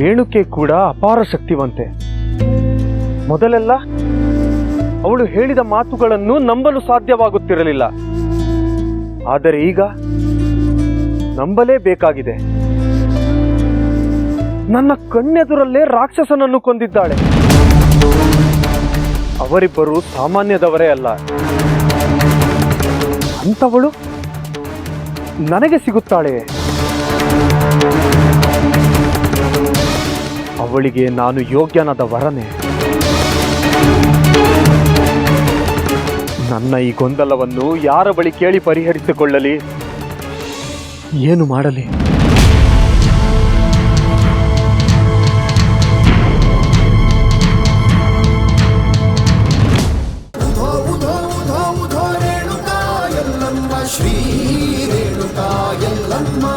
ರೇಣುಕೆ ಕೂಡ ಅಪಾರ ಶಕ್ತಿವಂತೆ. ಮೊದಲೆಲ್ಲ ಅವಳು ಹೇಳಿದ ಮಾತುಗಳನ್ನು ನಂಬಲು ಸಾಧ್ಯವಾಗುತ್ತಿರಲಿಲ್ಲ. ಆದರೆ ಈಗ ನಂಬಲೇಬೇಕಾಗಿದೆ ನನ್ನ ಕಣ್ಣೆದುರಲ್ಲೇ ರಾಕ್ಷಸನನ್ನು ಕೊಂದಿದ್ದಾಳೆ. ಅವರಿಬ್ಬರು ಸಾಮಾನ್ಯದವರೇ ಅಲ್ಲ. ಅಂಥವಳು ನನಗೆ ಸಿಗುತ್ತಾಳೆ ಅವಳಿಗೆ ನಾನು ಯೋಗ್ಯನಾದ ವರನೆ. ನನ್ನ ಈ ಗೊಂದಲವನ್ನು ಯಾರ ಬಳಿ ಕೇಳಿ ಪರಿಹರಿಸಿಕೊಳ್ಳಲಿ? ಏನು ಮಾಡಲಿ? ಶ್ರೀ ರೇಣುಕಾ, ಎಲ್ಲಮ್ಮ